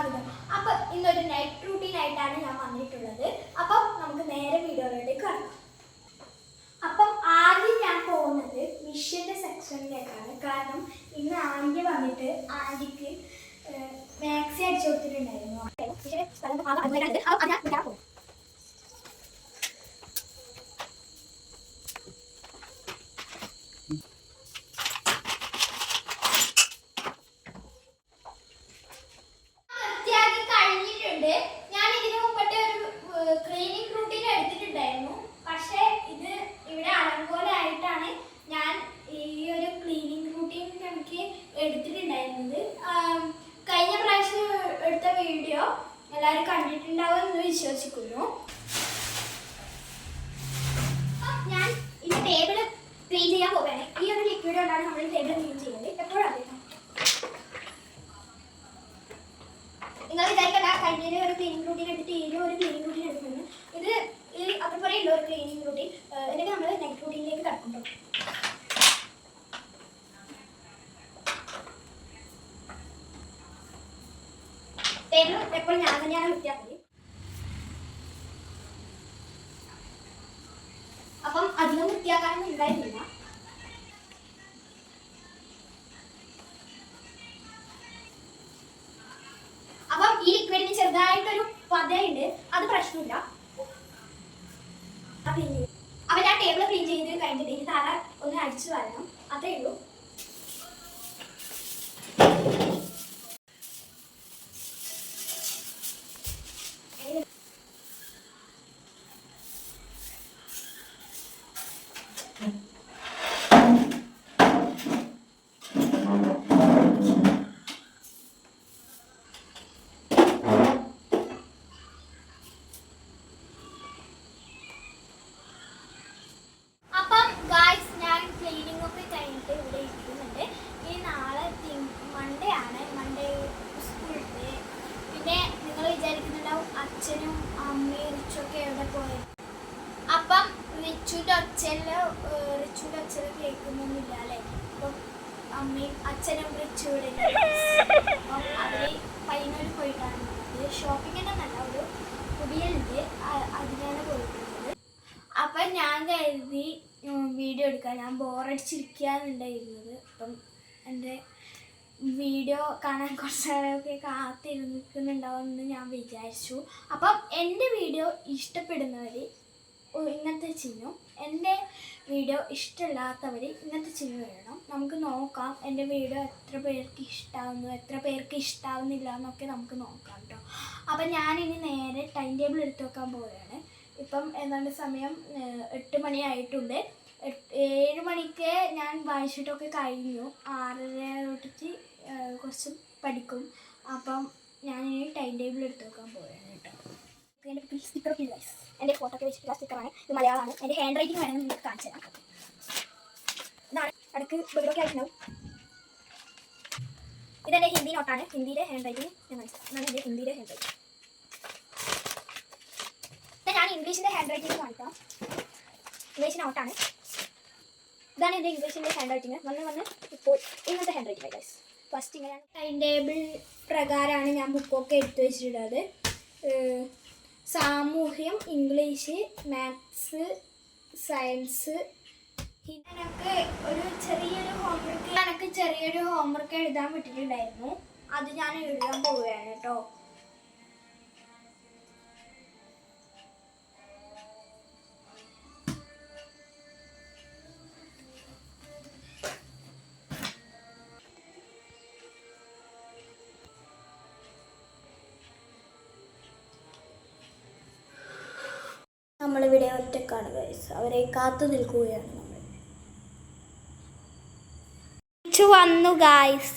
സ്വാഗതം അപ്പൊ ഇന്നൊരു നൈറ്റ് റൂട്ടീൻ ആയിട്ടാണ് ഞാൻ വന്നിട്ടുള്ളത്. അപ്പം നമുക്ക് നേരെ വീഡിയോയിലേക്ക് കടക്കാം. അപ്പം ആദ്യം ഞാൻ പോകുന്നത് മിഷ്യന്റെ സെക്ഷനിലേക്കാണ് കാരണം ഇന്ന് ആന്റി വന്നിട്ട് ആന്റിക്ക് മാക്സി അടിച്ചു കൊടുത്തിട്ടുണ്ടായിരുന്നു മിഷ്യന്റെ സ്ഥലം ആ- അതിലേക്കാണ്. അത് ഞാൻ ഞാൻ പോകും വൃത്തിയാക്കി കഴിഞ്ഞിട്ടുണ്ട് ഞാൻ ഇതിനു മുമ്പത്തെ ഒരു ക്ലീനിങ് റൂട്ടീൻ എടുത്തിട്ടുണ്ടായിരുന്നു പക്ഷേ ഇത് ഇവിടെ അലങ്കോലായിട്ടാണ് ഞാൻ ഈ ഒരു ക്ലീനിങ് റൂട്ടീൻ എനിക്ക് എടുത്തിട്ടുണ്ടായിരുന്നത് ആം, കഴിഞ്ഞ പ്രാവശ്യം എടുത്ത വീഡിയോ എല്ലാവരും കണ്ടിട്ടുണ്ടാവും എന്ന് വിശ്വസിക്കുന്നു. ഞാൻ ഈ ടേബിൾ ക്ലീൻ ചെയ്യാൻ പോവുകയാണ്. ഈ ഒരു ലിക്വിഡ് കൊണ്ടാണ് നമ്മൾ ടേബിൾ ക്ലീൻ ചെയ്യുന്നത്. എപ്പോഴും നിങ്ങൾ വിചാരിക്കണ്ട കഴിഞ്ഞ ഒരു ക്ലീനിങ് റൂട്ടീൻ എടുത്തിട്ട് ഇതിലും ഒരു ക്ലീനിങ് റൂട്ടീൻ എടുക്കുന്നു. ഇത് ഈ അതുപോലെ ഉള്ള ഒരു ക്ലീനിങ് റൂട്ടീൻ എന്നിട്ട് നമ്മൾ നെക്സ്റ്റ് റൂട്ടീനിലേക്ക് കടക്കുന്നു ടേബിൾ ഞാൻ തന്നെയാണ് വൃത്തിയാക്കുന്നത് അപ്പം അധികം വൃത്തിയാക്കാനൊന്നും ഉണ്ടായിരുന്നില്ല. അപ്പം ഈ ലിക്വിഡിന് ചെറുതായിട്ടൊരു പതയുണ്ട്. അത് പ്രശ്നമില്ല. അപ്പൊ ഞാൻ ടേബിൾ ക്ലീൻ ചെയ്ത് കഴിഞ്ഞിട്ട് ഇനി ഒന്ന് അടിച്ചു വരണം. അത്രേ ഉള്ളൂ. അച്ഛനും അമ്മയും റിച്ചൊക്കെ എവിടെ പോയത് അപ്പം റിച്ചുന്റെ അച്ഛനിൽ റിച്ചുവിന്റെ അച്ഛനെ കേൾക്കുന്നൊന്നുമില്ല അല്ലേ? അപ്പം അമ്മയും അച്ഛനും റിച്ചുവിടെ. അപ്പം അവർ പയ്യന്നൂർ പോയിട്ടാണ് ഷോപ്പിംഗ് തന്നെ നല്ല ഒരു പുതിയുണ്ട് അതിനാണ് പോയിട്ടുള്ളത്. അപ്പം ഞാൻ കരുതി വീഡിയോ എടുക്കാൻ ഞാൻ ബോറടിച്ചിരിക്കാനുണ്ടായിരുന്നത് അപ്പം എന്റെ വീഡിയോ കാണാൻ കുറച്ചൊക്കെ കാത്തിരുന്നിക്കുന്നുണ്ടാവുമെന്ന് ഞാൻ വിചാരിച്ചു. അപ്പം എന്റെ വീഡിയോ ഇഷ്ടപ്പെടുന്നവർ ഇങ്ങനത്തെ ചിഹ്നം. എന്റെ വീഡിയോ ഇഷ്ടമില്ലാത്തവർ ഇങ്ങനത്തെ ചിഹ്നം വരണം നമുക്ക് നോക്കാം എന്റെ വീഡിയോ എത്ര പേർക്ക് ഇഷ്ടാവുന്നു എത്ര പേർക്ക് ഇഷ്ടാവുന്നില്ല എന്നൊക്കെ നമുക്ക് നോക്കാം കേട്ടോ അപ്പം ഞാനിനി നേരെ ടൈം ടേബിൾ എടുത്ത് വെക്കാൻ പോവുകയാണ്. ഇപ്പം ഏതാണ്ട് സമയം എട്ട് മണിയായിട്ടുണ്ട്. ഏഴ് മണിക്ക് ഞാൻ വായിച്ചിട്ടൊക്കെ കഴിഞ്ഞു. ആറര തൊട്ടിട്ട് കുറച്ച് പഠിക്കും. അപ്പം ഞാൻ ടൈം ടേബിൾ എടുത്തു വെക്കാൻ പോവുകയാണ് കേട്ടോ. എന്റെ guys. എന്റെ ഫോട്ടോ ഒക്കെ വെച്ചിട്ടുള്ള സ്റ്റിക്കറാണ് ഇത് മലയാളമാണ്. എന്റെ ഹാൻഡ് റൈറ്റിംഗ് വേണമെങ്കിൽ നിങ്ങൾക്ക് കാണിച്ചു തരാം. ഇതാണ്. അടുക്ക് ബുദ്ധിമുട്ടൊക്കെ ആയിട്ടുണ്ടാവും. ഇതെന്റെ ഹിന്ദി നോട്ടാണ് ഹിന്ദിയിലെ ഹാൻഡ് റൈറ്റിംഗ് ഞാൻ കാണിച്ചു തരാം. ഇതാണ് എന്റെ ഹിന്ദിയിലെ ഹാൻഡ് റൈറ്റിംഗ് ഞാൻ ഇംഗ്ലീഷിന്റെ ഹാൻഡ് റൈറ്റിംഗ് കാണിക്കാം. ഇംഗ്ലീഷ് നോട്ടാണ് ഇതാണ് എന്റെ ഇംഗ്ലീഷിന്റെ ഹാൻഡ് റൈറ്റിംഗ് വന്ന് വന്ന് ഇപ്പോൾ ഇങ്ങനത്തെ ഹാൻഡ് റൈറ്റിംഗ് ഗൈസ് ഫസ്റ്റ് ഇങ്ങനെയാണ്. ടൈം ടേബിൾ പ്രകാരമാണ് ഞാൻ ബുക്കൊക്കെ എടുത്തു വെച്ചിട്ടുള്ളത്. സാമൂഹ്യം ഇംഗ്ലീഷ് മാത്സ് സയൻസ് എനിക്ക് ഒരു ചെറിയൊരു ഹോംവർക്ക് എനിക്ക് ചെറിയൊരു ഹോംവർക്ക് എഴുതാൻ വിട്ടിട്ടുണ്ടായിരുന്നു. അത് ഞാൻ എഴുതാൻ പോവുകയാണ് കേട്ടോ. നമ്മളിവിടെ ഒറ്റക്കാണ് ഗൈസ് അവരെ കാത്തു നിൽക്കുകയാണ് നമ്മൾ. വന്നു ഗായ്സ്